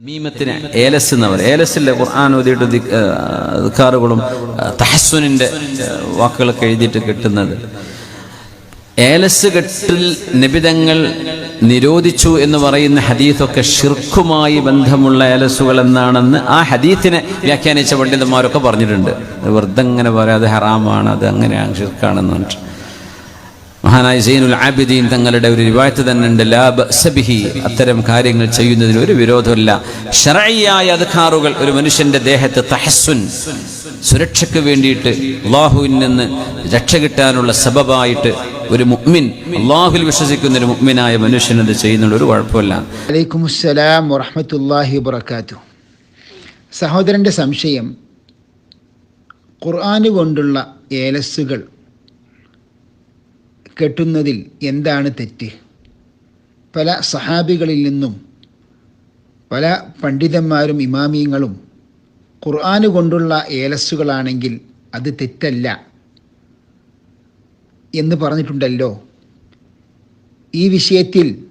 മീമത്തിന് ഏലസ് എന്നവർ ഏലസിലെ ഖുർആൻ ഓതിയിട്ട് ദിക്കാറുകളും ആ, തഹസ്സുനിന്റെ വാക്കുകളൊക്കെ എഴുതിയിട്ട് കിട്ടുന്നത്. ഏലസ് കെട്ടിൽ നിബിതങ്ങൾ നിരോധിച്ചു എന്ന് പറയുന്ന ഹദീത്തൊക്കെ ഷിർക്കുമായി ബന്ധമുള്ള ഏലസുകൾ എന്നാണെന്ന് ആ ഹദീത്തിനെ വ്യാഖ്യാനിച്ച പണ്ഡിതന്മാരൊക്കെ പറഞ്ഞിട്ടുണ്ട്. വെറുതെ അങ്ങനെ പറയാം അത് ഹറാമാണ് അത് അങ്ങനെയാണ് ഷിർക്കാണെന്ന് പറഞ്ഞിട്ട്. മഹാനായ സൈനുൽ ആബിദീൻ തങ്ങളുടെ ഒരു റിവായത്ത് തന്നെ ഉണ്ട് ലാബ് സബിഹി അത്തരം കാര്യങ്ങൾ ചെയ്യുന്നതിൽ ഒരു വിരോധമില്ല. ഷറയ്യായ അധികാറുകൾ ഒരു മനുഷ്യന്റെ ദേഹത്ത് തഹസ്സുൻ സുരക്ഷയ്ക്ക് വേണ്ടിയിട്ട് അള്ളാഹുവിൽ നിന്ന് രക്ഷ കിട്ടാനുള്ള സബബായിട്ട് ഒരു മുഅ്മിൻ അള്ളാഹുൽ വിശ്വസിക്കുന്ന ഒരു മുഅ്മിനായ മനുഷ്യൻ അത് ചെയ്യുന്നുള്ള ഒരു കുഴപ്പമില്ല. വലൈക്കും അസ്സലാം വറഹമത്തല്ലാഹി വബർക്കാത്തു സഹോദരന്റെ സംശയം ഖുർആന് കൊണ്ടുള്ള ഏലസ്സുകൾ കെട്ടുന്നതിൽ എന്താണ് തെറ്റ്? പല സഹാബികളിൽ നിന്നും പല പണ്ഡിതന്മാരും ഇമാമിയങ്ങളും ഖുർആന് കൊണ്ടുള്ള ഏലസ്സുകളാണെങ്കിൽ അത് തെറ്റല്ല എന്ന് പറഞ്ഞിട്ടുണ്ടല്ലോ. ഈ വിഷയത്തിൽ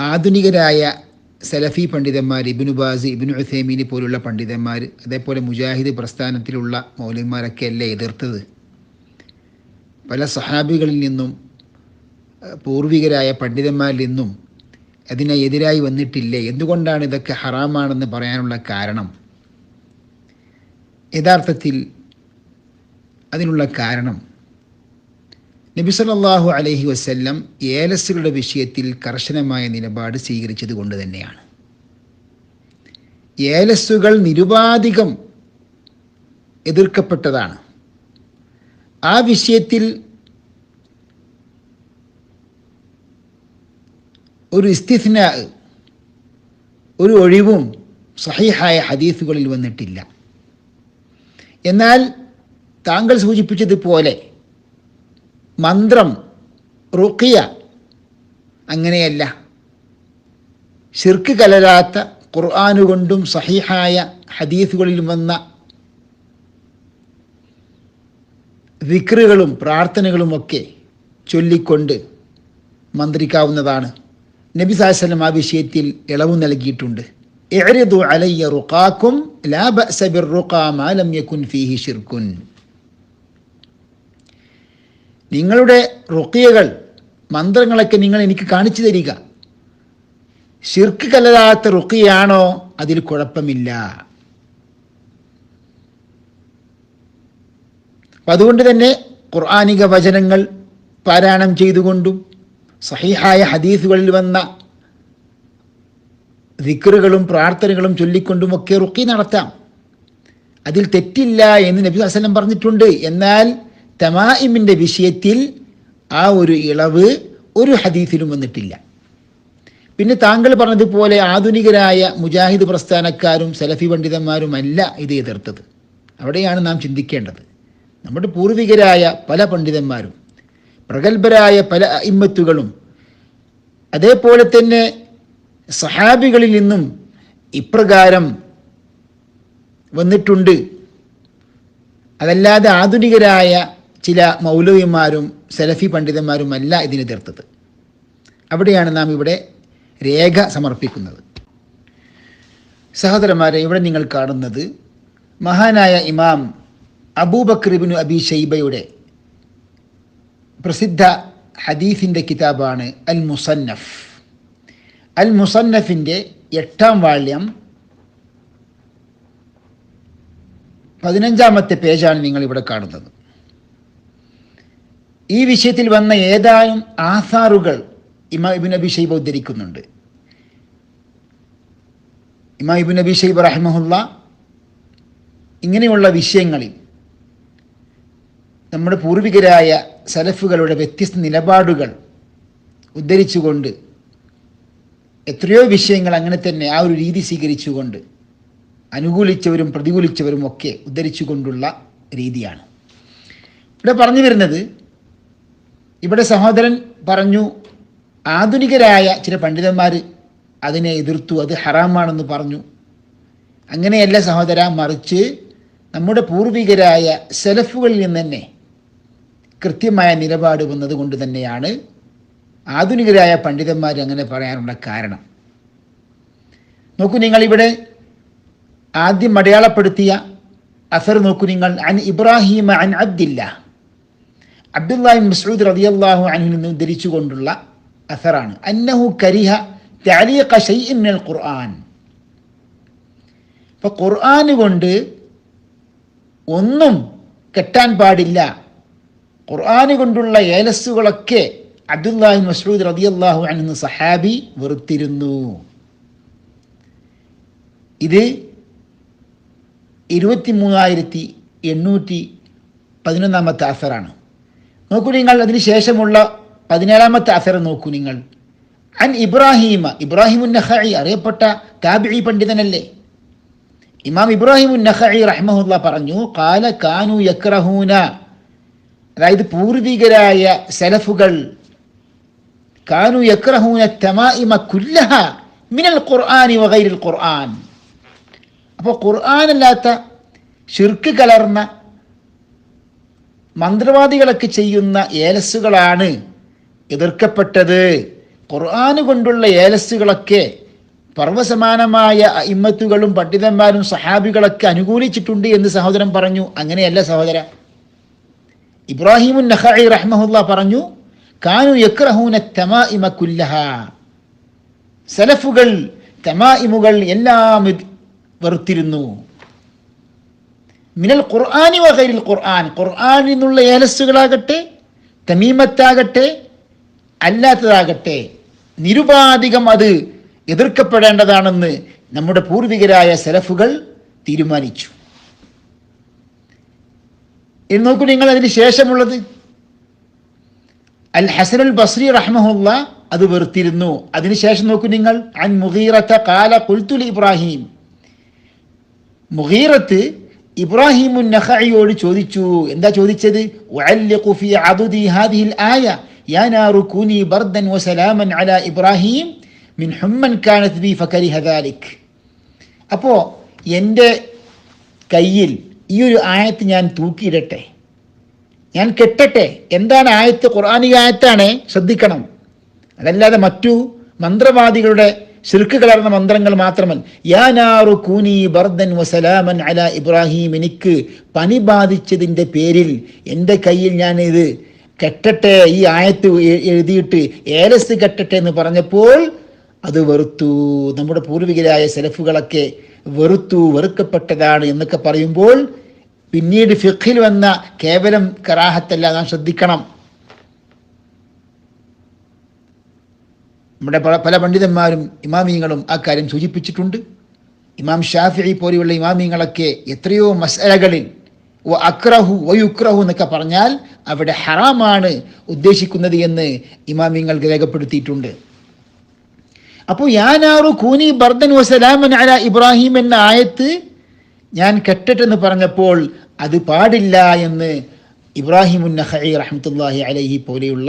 ആധുനികരായ സലഫി പണ്ഡിതന്മാർ ഇബിനു ബാസ് ഇബിനു ഉസൈമീനി പോലുള്ള പണ്ഡിതന്മാർ അതേപോലെ മുജാഹിദ് പ്രസ്ഥാനത്തിലുള്ള മൗലന്മാരൊക്കെയല്ലേ എതിർത്തത്? പല സഹാബികളിൽ നിന്നും പൂർവികരായ പണ്ഡിതന്മാരിൽ നിന്നും അതിനെ എതിരായി വന്നിട്ടില്ലേ? എന്തുകൊണ്ടാണ് ഇതൊക്കെ ഹറാമാണെന്ന് പറയാനുള്ള കാരണം? യഥാർത്ഥത്തിൽ അതിനുള്ള കാരണം നബി സല്ലല്ലാഹു അലഹി വസ്ല്ലം ഏലസുകളുടെ വിഷയത്തിൽ കർശനമായ നിലപാട് സ്വീകരിച്ചത് കൊണ്ട് തന്നെയാണ്. ഏലസുകൾ നിരുപാധികം എതിർക്കപ്പെട്ടതാണ്. ആ വിഷയത്തിൽ ഒരു ഇസ്തിഫ്ന ഒരു ഒഴിവും സഹിഹായ ഹദീസുകളിൽ വന്നിട്ടില്ല. എന്നാൽ താങ്കൾ സൂചിപ്പിച്ചതുപോലെ മന്ത്രം റുക്കിയ അങ്ങനെയല്ല. ഷിർക്ക് കലരാത്ത ഖുർആാനുകൊണ്ടും സഹിഹായ ഹദീസുകളിൽ വന്ന വിക്രുകളും പ്രാർത്ഥനകളുമൊക്കെ ചൊല്ലിക്കൊണ്ട് മന്ത്രിക്കാവുന്നതാണ്. നബി സാഹസ്ലം ആ വിഷയത്തിൽ ഇളവ് നൽകിയിട്ടുണ്ട്. അലയ്യ നിങ്ങളുടെ റുക്കിയകൾ മന്ത്രങ്ങളൊക്കെ നിങ്ങൾ എനിക്ക് കാണിച്ചു തരിക. ഷിർക്ക് കലരാത്ത റുക്കിയാണോ അതിൽ കുഴപ്പമില്ല. അതുകൊണ്ട് തന്നെ ഖുർആാനിക വചനങ്ങൾ പാരായണം ചെയ്തുകൊണ്ടും സഹിഹായ ഹദീസുകളിൽ വന്ന ദിക്റുകളും പ്രാർത്ഥനകളും ചൊല്ലിക്കൊണ്ടുമൊക്കെ റുക്കി നടത്താം. അതിൽ തെറ്റില്ല എന്ന് നബി അസലം പറഞ്ഞിട്ടുണ്ട്. എന്നാൽ തമായിമിന്റെ വിഷയത്തിൽ ആ ഒരു ഇളവ് ഒരു ഹദീസിലും വന്നിട്ടില്ല. പിന്നെ താങ്കൾ പറഞ്ഞതുപോലെ ആധുനികരായ മുജാഹിദ് പ്രസ്ഥാനക്കാരും സലഫി പണ്ഡിതന്മാരുമല്ല ഇത് എതിർത്തത്. അവിടെയാണ് നാം ചിന്തിക്കേണ്ടത്. നമ്മുടെ പൂർവികരായ പല പണ്ഡിതന്മാരും പ്രഗത്ഭരായ പല ഇമ്മത്തുകളും അതേപോലെ തന്നെ സഹാബികളിൽ നിന്നും ഇപ്രകാരം വന്നിട്ടുണ്ട്. അതല്ലാതെ ആധുനികരായ ചില മൗലവിമാരും സലഫി പണ്ഡിതന്മാരുമല്ല ഇതിനെതിർത്തത് അവിടെയാണ് നാം ഇവിടെ രേഖ സമർപ്പിക്കുന്നത്. സഹോദരന്മാരെ ഇവിടെ നിങ്ങൾ കാണുന്നത് മഹാനായ ഇമാം അബൂബക്രിബിനു അബി ഷൈബയുടെ പ്രസിദ്ധ ഹദീഫിന്റെ കിതാബാണ് അൽ മുസന്നഫ് അൽ മുസന്നഫിന്റെ എട്ടാം വാള്യം പതിനഞ്ചാമത്തെ പേജാണ് നിങ്ങൾ ഇവിടെ കാണുന്നത്. ഈ വിഷയത്തിൽ വന്ന ഏതാനും ആസാറുകൾ ഇമാ ഇബിൻ അബി ഷൈബ ഉദ്ധരിക്കുന്നുണ്ട്. ഇമാ അബി ഷൈബ റഹ്മഹുല്ല ഇങ്ങനെയുള്ള വിഷയങ്ങളിൽ നമ്മുടെ പൂർവികരായ സലഫുകളുടെ വ്യത്യസ്ത നിലപാടുകൾ ഉദ്ധരിച്ചുകൊണ്ട് എത്രയോ വിഷയങ്ങൾ അങ്ങനെ തന്നെ ആ ഒരു രീതി സ്വീകരിച്ചുകൊണ്ട് അനുകൂലിച്ചവരും പ്രതികൂലിച്ചവരും ഒക്കെ ഉദ്ധരിച്ചുകൊണ്ടുള്ള രീതിയാണ്. ഇവിടെ പറഞ്ഞു വരുന്നത് ഇവിടെ സഹോദരൻ പറഞ്ഞു ആധുനികരായ ചില പണ്ഡിതന്മാർ അതിനെ എതിർത്തു അത് ഹറാമാണെന്ന് പറഞ്ഞു. അങ്ങനെയല്ല സഹോദര മറിച്ച് നമ്മുടെ പൂർവികരായ സെലഫുകളിൽ നിന്ന് തന്നെ കൃത്യമായ നിലപാട് വന്നതുകൊണ്ട് തന്നെയാണ് ആധുനികരായ പണ്ഡിതന്മാർ അങ്ങനെ പറയാനുള്ള കാരണം. നോക്കൂ നിങ്ങളിവിടെ ആദ്യം അടയാളപ്പെടുത്തിയ അസർ നോക്കൂ നിങ്ങൾ അൻ ഇബ്രാഹിം അൻ അബ്ദില്ല. അബ്ദുല്ലാഹിൻ മസ്ഊദ് റളിയല്ലാഹു അനിൽ നിന്ന് ഉദ്ധരിച്ചുകൊണ്ടുള്ള അസറാണ്. അന്നഹു കരിഹ തഅലീഖ ഷൈഇൻ മിനൽ ഖുർആൻ. അപ്പൊ ഖുർആൻ കൊണ്ട് ഒന്നും കെട്ടാൻ പാടില്ല. ഖുർആൻ കൊണ്ടുള്ള ഏലസ്സുകളൊക്കെ അബ്ദുല്ലാഹി മസ്ഊദ് റളിയല്ലാഹു അൻഹു സഹാബി വെറുത്തിരുന്നു. ഇത് ഇരുപത്തി മൂവായിരത്തി എണ്ണൂറ്റി പതിനൊന്നാമത്തെ അസറാണ്. നോക്കൂ നിങ്ങൾ അതിന് ശേഷമുള്ള പതിനേഴാമത്തെ അസർ നോക്കൂ നിങ്ങൾ. അൻ ഇബ്രാഹിമ ഇബ്രാഹിമുൻ നഖഈ അറിയപ്പെട്ട താബിഴി പണ്ഡിതനല്ലേ? ഇമാം ഇബ്രാഹിമുൻ നഖഈ റഹ്മഹുല്ല പറഞ്ഞു കാല കാനു യക്രഹൂന അതായത് പൂർവികരായ സലഫുകൾ. കാനു യക്രഹൂന തമാഇമ കുല്ലഹ മിനൽ ഖുർആാനി വകൈരിൽ ഖുർആൻ. അപ്പോൾ ഖുർആാനല്ലാത്ത ഷിർക്ക് കലർന്ന മന്ത്രവാദികളൊക്കെ ചെയ്യുന്ന ഏലസ്സുകളാണ് എതിർക്കപ്പെട്ടത്. ഖുർആന് കൊണ്ടുള്ള ഏലസ്സുകളൊക്കെ പർവസമാനമായ ഇമ്മത്തുകളും പണ്ഡിതന്മാരും സഹാബികളൊക്കെ അനുകൂലിച്ചിട്ടുണ്ട് എന്ന് സഹോദരൻ പറഞ്ഞു. അങ്ങനെയല്ല സഹോദര. ഇബ്രാഹിമുൻ നഖഈ റഹ്മഹുല്ല പറഞ്ഞു കാനു യക്രഹൂന തമാഇമ കുല്ലഹ. സലഫുകൾ തമായിമുകൾ എല്ലാം വെറുത്തിരുന്നു. മിനൽ ഖുർആാനി വകൈരിൽ ഖുർആൻ. ഖുർആാനിൽ നിന്നുള്ള ഏലസ്സുകളാകട്ടെ തമീമത്താകട്ടെ അല്ലാത്തതാകട്ടെ നിരുപാധികം അത് എതിർക്കപ്പെടേണ്ടതാണെന്ന് നമ്മുടെ പൂർവികരായ സലഫുകൾ തീരുമാനിച്ചു. ഇനി നോക്കൂ നിങ്ങൾ അതിന് ശേഷമുള്ളത്. അൽ ഹസനുൽ ബസ്രി റഹ്മുള്ള അത് വെറുത്തിരുന്നു. അതിനുശേഷം നോക്കൂ നിങ്ങൾ അൻ മുഗീറത്ത കാല കുൽത്തുൽ ഇബ്രാഹിം. മുഗീറത്ത് ഇബ്രാഹിമുൻ നഖഇയോട് ചോദിച്ചു. എന്താ ചോദിച്ചത്? ആയ യാ ബർദൻ വസലാമൻ അലാ ഇബ്രാഹിം മിൻ ഹുമ്മൻ കാനത് ബി ഫക്കരി ദാലിക്. അപ്പോൾ എന്റെ കയ്യിൽ ഈ ഒരു ആയത്ത് ഞാൻ തൂക്കിയിടട്ടെ. ഞാൻ കെട്ടട്ടെ. എന്താണ് ആയത്ത്? ഖുർആാനിക ആയത്താണ്. ശ്രദ്ധിക്കണം. അതല്ലാതെ മറ്റു മന്ത്രവാദികളുടെ ശിർക്ക് കലർന്ന മന്ത്രങ്ങൾ മാത്രമല്ല. ബർദൻ വസലാമൻ അല ഇബ്രാഹിം. എനിക്ക് പനി ബാധിച്ചതിന്റെ പേരിൽ എന്റെ കയ്യിൽ ഞാൻ ഇത് കെട്ടട്ടെ. ഈ ആയത്ത് എഴുതിയിട്ട് ഏലസ് കെട്ടട്ടെ എന്ന് പറഞ്ഞപ്പോൾ അത് വെറുത്തു. നമ്മുടെ പൂർവികരായ സെലഫുകളൊക്കെ വെറുത്തു വെറുക്കപ്പെട്ടതാണ് എന്നൊക്കെ പറയുമ്പോൾ പിന്നീട് ഫിഖിൽ വന്ന കേവലം കറാഹത്തല്ല നാം ശ്രദ്ധിക്കണം. നമ്മുടെ പല പണ്ഡിതന്മാരും ഇമാമിയങ്ങളും ആ കാര്യം സൂചിപ്പിച്ചിട്ടുണ്ട്. ഇമാം ഷാഫി പോലെയുള്ള ഇമാമിയങ്ങളൊക്കെ എത്രയോ മസലകളിൽ ഓ അക്രഹു വയുക്രഹു എന്നൊക്കെ പറഞ്ഞാൽ അവിടെ ഹറാമാണ് ഉദ്ദേശിക്കുന്നത് എന്ന് ഇമാമിയങ്ങൾ രേഖപ്പെടുത്തിയിട്ടുണ്ട്. അപ്പോൾ യാനാറു കൂനി ബർദൻ വസലാമൻ അല ഇബ്രാഹിം എന്ന ആയത്ത് ഞാൻ കെട്ടിട്ടെന്ന് പറഞ്ഞപ്പോൾ അത് പാടില്ല എന്ന് ഇബ്രാഹിമുൻ നഖഈ റഹമത്തല്ലാഹി അലഹി പോലെയുള്ള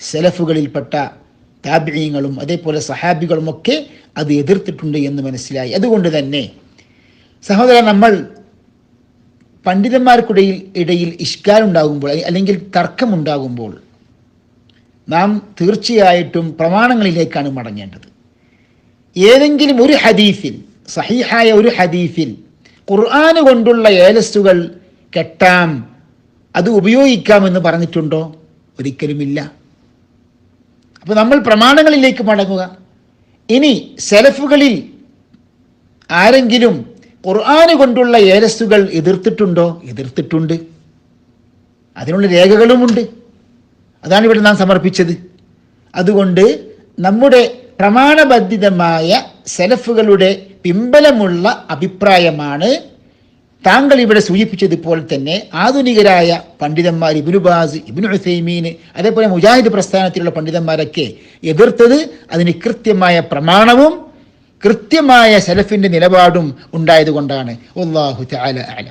സെലഫുകളിൽപ്പെട്ട താബിയങ്ങളും അതേപോലെ സഹാബികളും ഒക്കെ അത് എതിർത്തിട്ടുണ്ട് എന്ന് മനസ്സിലായി. അതുകൊണ്ട് തന്നെ സഹോദര നമ്മൾ പണ്ഡിതന്മാർക്കിടയിൽ ഇടയിൽ ഇഷ്കാലുണ്ടാകുമ്പോൾ അല്ലെങ്കിൽ തർക്കമുണ്ടാകുമ്പോൾ നാം തീർച്ചയായിട്ടും പ്രമാണങ്ങളിലേക്കാണ് മടങ്ങേണ്ടത്. ഏതെങ്കിലും ഒരു ഹദീഫിൽ സഹിഹായ ഒരു ഹദീഫിൽ ഖുർആാന് കൊണ്ടുള്ള ഏലസ്റ്റുകൾ കെട്ടാം. അത് ഉപയോഗിക്കാമെന്ന് പറഞ്ഞിട്ടുണ്ടോ? ഒരിക്കലുമില്ല. അപ്പോൾ നമ്മൾ പ്രമാണങ്ങളിലേക്ക് മടങ്ങുക. ഇനി സെലഫുകളിൽ ആരെങ്കിലും ഖുർആാന് കൊണ്ടുള്ള ഏരസുകൾ എതിർത്തിട്ടുണ്ടോ? എതിർത്തിട്ടുണ്ട്. അതിനുള്ള രേഖകളുമുണ്ട്. അതാണ് ഇവിടെ നാം സമർപ്പിച്ചത്. അതുകൊണ്ട് നമ്മുടെ പ്രമാണബന്ധിതമായ സെലഫുകളുടെ പിമ്പലമുള്ള അഭിപ്രായമാണ് താങ്കൾ ഇവിടെ സൂചിപ്പിച്ചതുപോലെ തന്നെ ആധുനികരായ പണ്ഡിതന്മാർ ഇബിനുബാസ് ഇബിനു ഹുസൈമീൻ അതേപോലെ മുജാഹിദ് പ്രസ്ഥാനത്തിലുള്ള പണ്ഡിതന്മാരൊക്കെ എതിർത്തത് അതിന് കൃത്യമായ പ്രമാണവും കൃത്യമായ സെലഫിന്റെ നിലപാടും ഉണ്ടായതുകൊണ്ടാണ് അള്ളാഹു ചാല